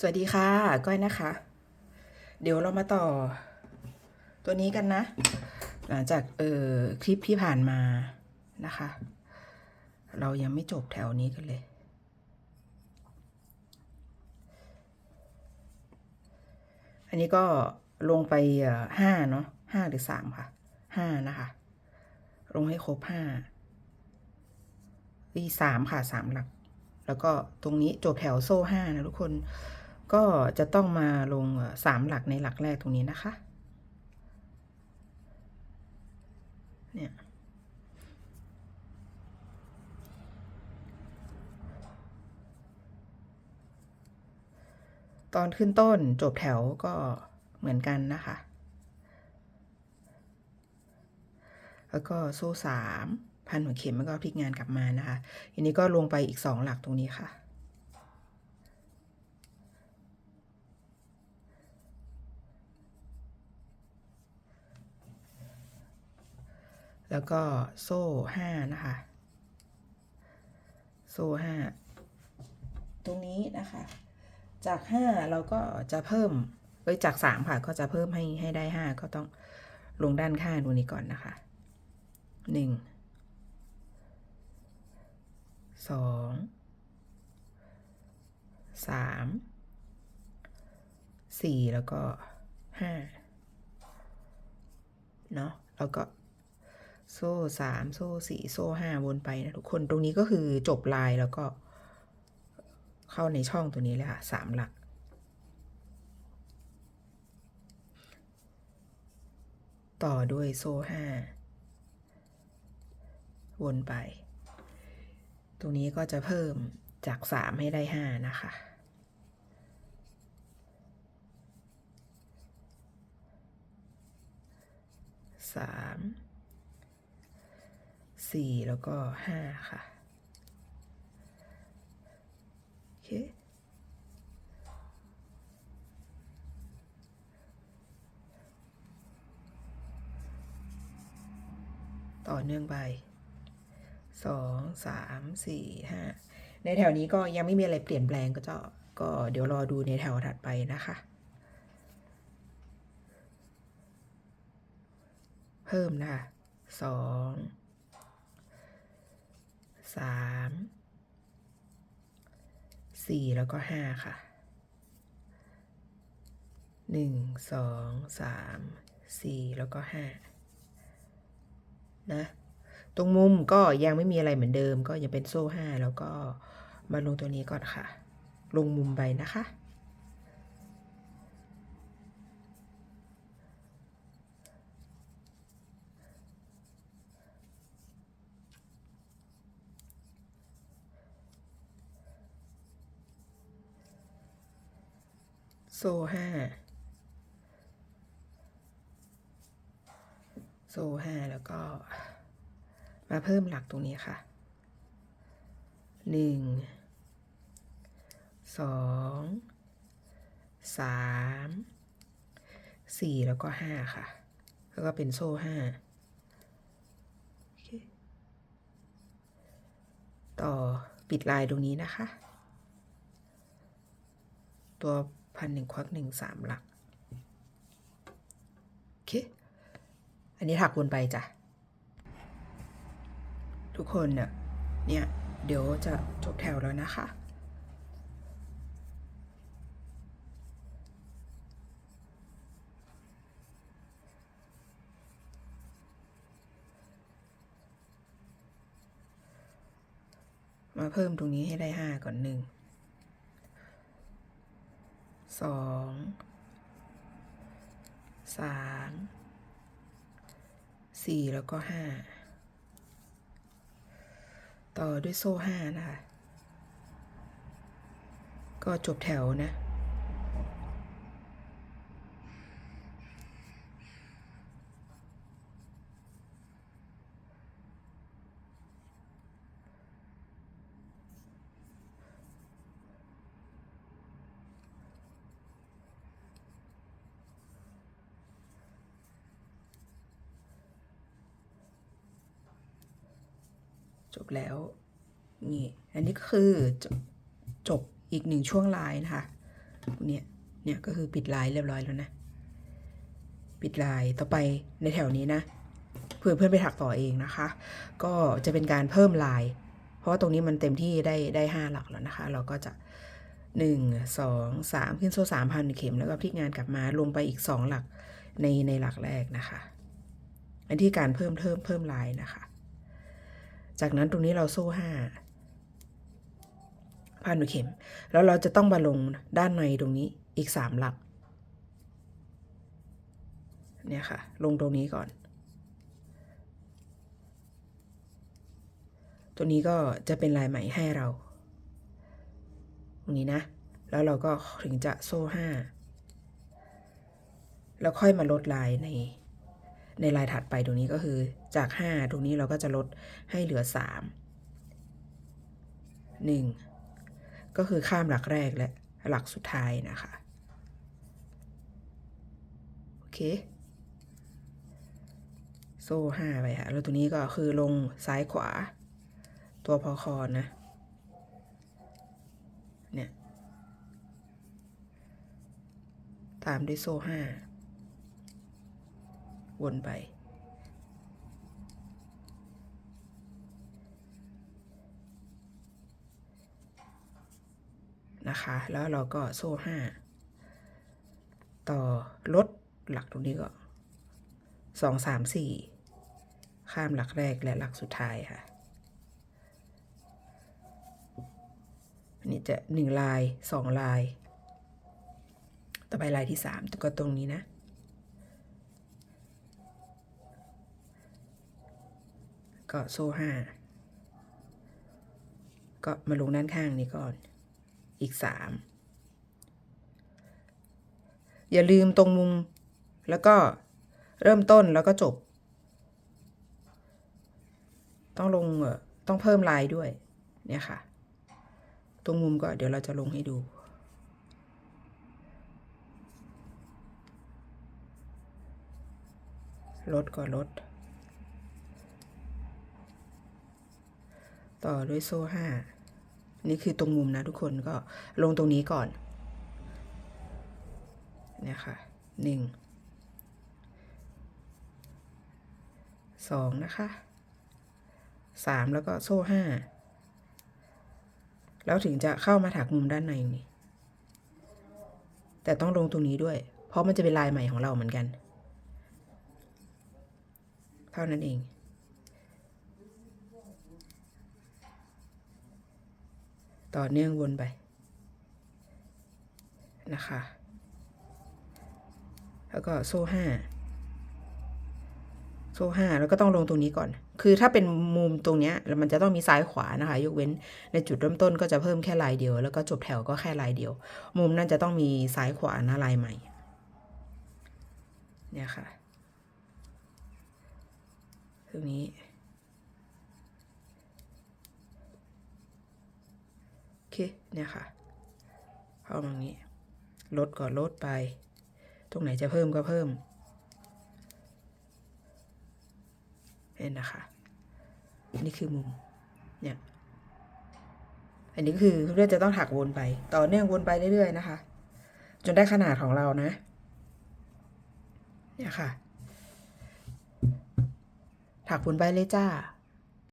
สวัสดีค่ะก้อยนะคะ เดี๋ยวเรามาต่อ ตัวนี้กันนะ หลังจากเออคลิปที่ผ่านมานะคะ เรายังไม่จบแถวนี้กันเลย อันนี้ก็ลงไปห้าเนาะห้าหรือสามค่ะห้านะคะ ลงให้ครบห้าอีสามค่ะสามหลัก แล้วก็ตรงนี้จบแถวโซ่ห้านะทุกคน ก็จะต้องมาลงสามหลักในหลักแรกตรงนี้นะคะ เนี่ย ตอนขึ้นต้นจบแถวก็เหมือนกันนะคะ แล้วก็โซ่สามพันหัวเข็มแล้วก็พลิกงานกลับมานะคะ ทีนี้ก็ลงไปอีกสองหลักตรงนี้ค่ะ แล้วก็โซ่ห้านะคะ โซ่ห้าตรงนี้นะคะ จากห้าเราก็จะเพิ่มเอ้ยจากสามค่ะก็จะเพิ่มให้ให้ได้ห้าก็ต้องลงด้านข้างตรงนี้ก่อนนะคะหนึ่งสองสามสี่แล้วก็ห้าเนาะแล้วก็ โซ่สามโซ่สี่โซ่ห้าวนไปนะทุกคนตรงนี้ก็คือจบลายแล้วก็ เข้าในช่องตัวนี้เลยค่ะสามหลัก ต่อด้วยโซ่ห้าวนไป ตรงนี้ก็จะเพิ่มจากสามให้ได้ห้านะคะสาม สี่แล้วก็ห้าค่ะ โอเค ต่อเนื่องไปสองสามสี่ห้าในแถวนี้ก็ยังไม่มีอะไรเปลี่ยนแปลงก็จะก็เดี๋ยวรอดูในแถวถัดไปนะคะ เพิ่มนะคะสอง สามสี่แล้วก็ห้าค่ะหนึ่งสองสามสี่แล้วก็ห้านะ ตรงมุมก็ยังไม่มีอะไรเหมือนเดิม ก็ยังเป็นโซ่ห้าแล้วก็มาลงตัวนี้ก่อนค่ะ ลงมุมไปนะคะ โซ่ห้าโซ่ห้าแล้วก็ มาเพิ่มหลักตรงนี้ค่ะหนึ่งสองสามสี่แล้วก็ห้าค่ะ แล้วก็เป็นโซ่ห้าต่อปิดลายตรงนี้นะคะ ตัว พันหนึ่งควักหนึ่งสามหลัก โอเค อันนี้ถักวนไปจ้ะ ทุกคนเนี่ยเนี่ย เดี๋ยวจะจบแถวแล้วนะคะ มาเพิ่มตรงนี้ให้ได้ห้าก่อนหนึ่ง สองสามสี่แล้วก็ห้าต่อด้วยโซ่ห้านะคะ ก็จบแถวนะ จบแล้วนี่อันนี้ก็คือจบจบอีกหนึ่งช่วงลายนะคะเนี่ยเนี่ยก็คือปิดลายเรียบร้อยแล้วนะ ปิดลายต่อไปในแถวนี้นะเพื่อเพื่อนไปถักต่อเองนะคะ ก็จะเป็นการเพิ่มลาย เพราะว่าตรงนี้มันเต็มที่ได้ได้ห้าหลักแล้วนะคะ เราก็จะหนึ่งสองสามขึ้นโซ่สามพันเข็มแล้วก็พลิกงานกลับมาลงไปอีกสองหลักในในหลักแรกนะคะ อันที่การเพิ่มเพิ่มเพิ่มลายนะคะ จากนั้นตรงนี้เราโซ่ห้าพันเข็ม แล้วเราจะต้องมาลงด้านในตรงนี้อีกสามหลัก เนี่ยค่ะ ลงตรงนี้ก่อน ตัวนี้ก็จะเป็นลายใหม่ให้เรา ตรงนี้นะ แล้วเราก็ถึงจะโซ่ห้าแล้วค่อยมาลดลายใน ในลายถัดไปตรงนี้ก็คือจากห้าตรงนี้เราก็จะลดให้เหลือสามหนึ่งก็คือข้ามหลักแรกและหลักสุดท้ายนะคะ โอเค โซ่ห้าไปค่ะแล้วตัวนี้ก็คือลงซ้ายขวา ตัวพอคอนะ เนี่ย ตามด้วยโซ่ห้า วนไป นะคะ แล้วเราก็โซ่ห้าต่อลดหลักตรงนี้ก็สองสามสี่ข้ามหลักแรกและหลักสุดท้ายค่ะอันนี้จะหนึ่งลายสองลาย ต่อไปลายที่สามก็ตรงนี้นะ ก็โซ่ห้าก็มาลงด้านข้างนี้ก่อน อีกสามอย่าลืมตรงมุม แล้วก็เริ่มต้นแล้วก็จบ ต้องลงต้องเพิ่มลายด้วย เนี่ยค่ะ ตรงมุมก็เดี๋ยวเราจะลงให้ดูลดก็ลด ต่อด้วยโซ่ห้านี่คือตรงมุมนะทุกคนก็ลงตรงนี้ก่อนเนี่ยค่ะหนึ่งสองนะคะสามแล้วก็โซ่ห้าแล้วถึงจะเข้ามาถักมุมด้านในนี่แต่ต้องลงตรงนี้ด้วย เพราะมันจะเป็นลายใหม่ของเราเหมือนกัน เท่านั้นเอง ต่อเนื่องวนไปนะคะ แล้วก็โซ่ห้าโซ่ห้าแล้วก็ต้องลงตรงนี้ก่อน คือถ้าเป็นมุมตรงเนี้ยมันจะต้องมีซ้ายขวานะคะ ยกเว้นในจุดเริ่มต้นก็จะเพิ่มแค่ลายเดียว แล้วก็จบแถวก็แค่ลายเดียว มุมนั่นจะต้องมีซ้ายขวานะลายใหม่ เนี่ยค่ะ ตรงนี้ โอ เค เนี่ยค่ะ เข้ามาอย่างนี้ ลดก่อนลดไป ตรงไหนจะเพิ่มก็เพิ่ม เห็นนะคะ นี่คือมุม เนี่ย อันนี้คือเพื่อนจะต้องถักวนไป ต่อเนื่องวนไปเรื่อยๆนะคะ จนได้ขนาดของเรานะ เนี่ยค่ะ ถักวนไปเลยจ้า